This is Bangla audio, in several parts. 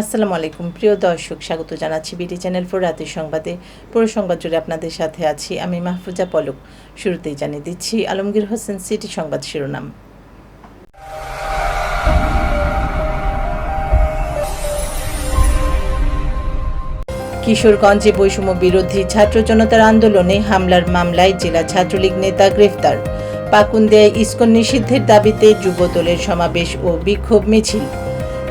আসসালামু আলাইকুম। প্রিয় দর্শক, স্বাগত জানাচ্ছি বিটি চ্যানেল ফোর রাতের সংবাদে। পুরো সংবাদ জুড়ে আপনাদের সাথে আছি আমি মাহফুজা পলক। শুরুতেই জানিয়ে দিচ্ছি আলমগীর হোসেন সিটি সংবাদ শিরোনাম। কিশোরগঞ্জে বৈষম্য বিরোধী ছাত্র জনতার আন্দোলনে হামলার মামলায় জেলা ছাত্রলীগ নেতা গ্রেফতার। পাকুন্দিয়ায় ইস্কন নিষিদ্ধের দাবিতে যুবদলের সমাবেশ ও বিক্ষোভ মিছিল।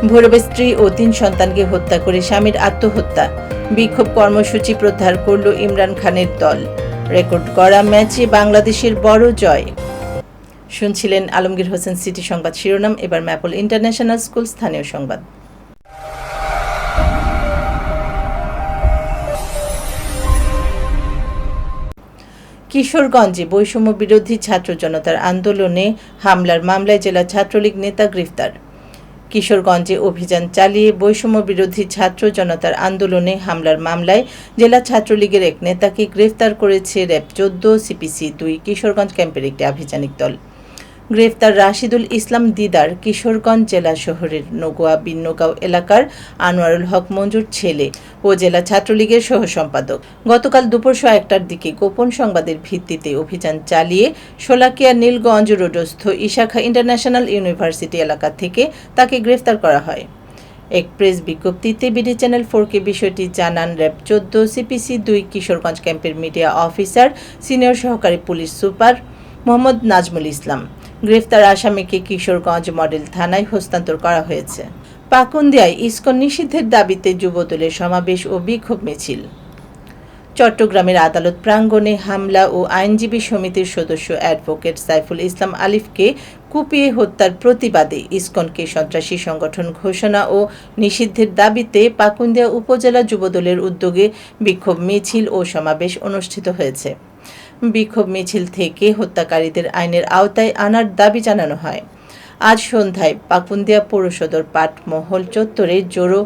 ভৈরবের স্ত্রী ও তিন সন্তানকে হত্যা করে স্বামীর আত্মহত্যা। বিক্ষোভ কর্মসূচি প্রত্যাহার করল ইমরান খানের দল। রেকর্ড করা ম্যাচে বাংলাদেশের বড় জয়। শুনছিলেন আলমগীর হোসেন সিটি সংবাদ শিরোনাম, এবার ম্যাপল ইন্টারন্যাশনাল স্কুল স্থানীয় সংবাদ। কিশোরগঞ্জে বৈষম্য বিরোধী ছাত্র জনতার আন্দোলনে হামলার মামলায় জেলা ছাত্রলীগ নেতা গ্রেফতার। কিশোরগঞ্জে অভিযান চালিয়ে বৈষম্য বিরোধী ছাত্র জনতার আন্দোলনে হামলার মামলায় জেলা ছাত্রলীগের এক নেতাকে গ্রেফতার করেছে র্যাব চোদ্দ, সিপিসি দুই, কিশোরগঞ্জ ক্যাম্পের একটি আভিযানিক দল। গ্রেফতার রাশিদুল ইসলাম দিদার কিশোরগঞ্জ জেলা শহরের নগুয়া বিন্নগাঁও এলাকার আনোয়ারুল হক মঞ্জুর ছেলে ও জেলা ছাত্রলীগের সহ সম্পাদক। গতকাল দুপুর শো একটার দিকে গোপন সংবাদের ভিত্তিতে অভিযান চালিয়ে শোলাকিয়া নীলগঞ্জ রোডস্থ ইশাখা ইন্টারন্যাশনাল ইউনিভার্সিটি এলাকা থেকে তাকে গ্রেফতার করা হয়। এক প্রেস বিজ্ঞপ্তিতে বিডি চ্যানেল ফোরকে বিষয়টি জানান, র্যাব চোদ্দ, সিপিসি দুই, কিশোরগঞ্জ ক্যাম্পের মিডিয়া অফিসার, সিনিয়র সহকারী পুলিশ সুপার মোহাম্মদ নাজমুল ইসলাম। গ্রেফতার আসামিকে কিশোরগঞ্জ মডেল থানায় হস্তান্তর করা হয়েছে। পাকুন্দিয়ায় ইস্কন নিষিদ্ধের দাবিতে যুবদলের সমাবেশ ও বিক্ষোভ মিছিল। চট্টগ্রামের আদালত প্রাঙ্গণে হামলা ও আইনজীবী সমিতির সদস্য অ্যাডভোকেট সাইফুল ইসলাম আলিফকে কুপিয়ে হত্যার প্রতিবাদে ইসকনকে সন্ত্রাসী সংগঠন ঘোষণা ও নিষিদ্ধের দাবিতে পাকুন্দিয়া উপজেলা যুবদলের উদ্যোগে বিক্ষোভ মিছিল ও সমাবেশ অনুষ্ঠিত হয়েছে। বিক্ষোভ মিছিল থেকে হত্যাকারীদের আইনের আওতায় আনার দাবি জানানো হয়। আজ সন্ধ্যায় পাকুন্দিয়া পৌরসদর পাটমহল চত্বরে জোরো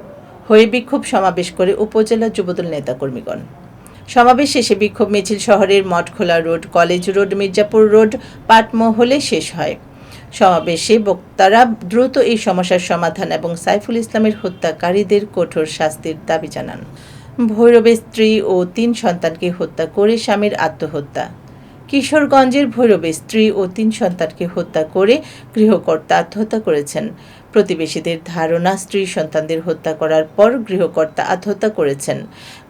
হয়ে বিক্ষোভ সমাবেশ করে উপজেলা যুবদল নেতাকর্মীগণ। সমাবেশ শেষে বিক্ষোভ মিছিল শহরের Mathkhola road, college road, Mirzapur road, পাটমহলে শেষ হয়। সমাবেশে বক্তারা দ্রুত এই সমস্যার সমাধান এবং সাইফুল ইসলামের হত্যাকারীদের কঠোর শাস্তির দাবি জানান। ভৈরবের স্ত্রী ও তিন সন্তানকে হত্যা করে স্বামীর আত্মহত্যা। কিশোরগঞ্জের ভৈরবে স্ত্রী ও তিন সন্তানকে হত্যা করে গৃহকর্তা আত্মহত্যা করেছেন। প্রতিবেশীদের ধারণা, স্ত্রী সন্তানদের হত্যা করার পর গৃহকর্তা আত্মহত্যা করেছেন।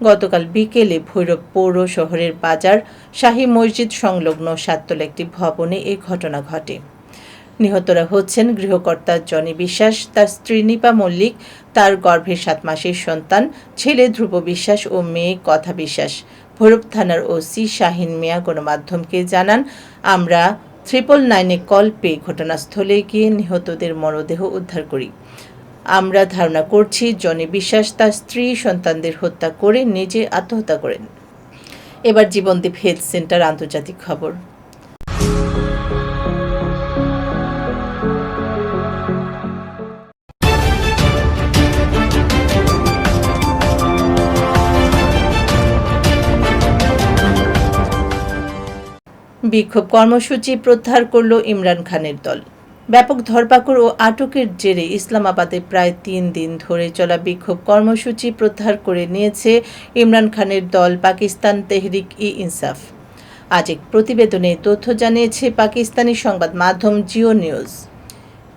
গতকাল বিকেলে ভৈরব পৌর শহরের বাজার শাহী মসজিদ সংলগ্ন সাততলা একটি ভবনে এ ঘটনা ঘটে। নিহতরা হচ্ছেন গৃহকর্তা জনি বিশ্বাস, তার স্ত্রী নিপা মল্লিক, তার গর্ভের সাত মাসের সন্তান, ছেলে ধ্রুব বিশ্বাস ও মেয়ে কথা বিশ্বাস। ভৈরব থানার ওসি শাহিন মিয়া গণমাধ্যমকে জানান, আমরা ট্রিপল নাইনে কল পেয়ে ঘটনাস্থলে গিয়ে নিহতদের মরদেহ উদ্ধার করি। আমরা ধারণা করছি জনি বিশ্বাস তার স্ত্রী সন্তানদের হত্যা করে নিজে আত্মহত্যা করেন। এবার জীবনদীপ হেলথ সেন্টার আন্তর্জাতিক খবর। বিক্ষোভ কর্মসূচি প্রত্যাহার করল ইমরান খানের দল। ব্যাপক ধরপাকড় ও আটকের জেরে ইসলামাবাদে প্রায় তিন দিন ধরে চলা বিক্ষোভ কর্মসূচি প্রত্যাহার করে নিয়েছে ইমরান খানের দল পাকিস্তান তেহরিক ই ইনসাফ। আজ এক প্রতিবেদনে তথ্য জানিয়েছে পাকিস্তানি সংবাদ মাধ্যম জিও নিউজ।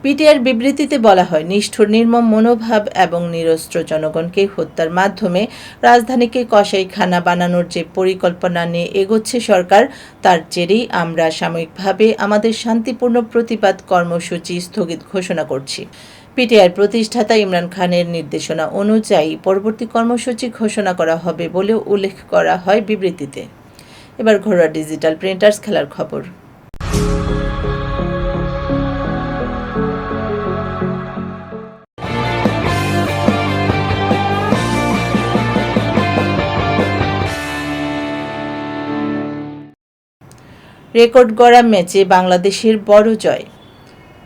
পিটিআর বিবৃতিতে বলা হয়, নিষ্ঠুর, নির্মম মনোভাব এবং নিরস্ত্র জনগণকে হত্যার মাধ্যমে রাজধানীকে কসাইখানা বানানোর যে পরিকল্পনা নিয়ে এগোচ্ছে সরকার, তার জেরেই আমরা সাময়িকভাবে আমাদের শান্তিপূর্ণ প্রতিবাদ কর্মসূচি স্থগিত ঘোষণা করছি। পিটিআর প্রতিষ্ঠাতা ইমরান খানের নির্দেশনা অনুযায়ী পরবর্তী কর্মসূচি ঘোষণা করা হবে বলেও উল্লেখ করা হয় বিবৃতিতে। এবার ঘরোয়া ডিজিটাল প্রিন্টার্স খেলার খবর। রেকর্ড গড়া ম্যাচে বাংলাদেশের বড় জয়।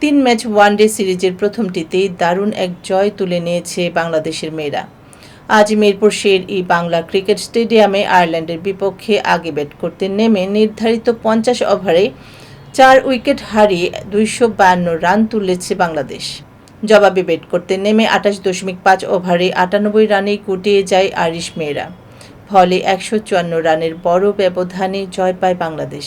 তিন ম্যাচ ওয়ানডে সিরিজের প্রথমটিতেই দারুণ এক জয় তুলে নিয়েছে বাংলাদেশের মেয়েরা। আজ মিরপুর শের ই বাংলা ক্রিকেট স্টেডিয়ামে আয়ারল্যান্ডের বিপক্ষে আগে ব্যাট করতে নেমে নির্ধারিত পঞ্চাশ ওভারে চার উইকেট হারিয়ে দুইশো বায়ান্ন রান তুলেছে বাংলাদেশ। জবাবে ব্যাট করতে নেমে আটাশ দশমিক পাঁচ ওভারে আটানব্বই রানে কুটিয়ে যায় আরিশ মেয়েরা। ফলে একশো চুয়ান্ন রানের বড় ব্যবধানে জয় পায় বাংলাদেশ।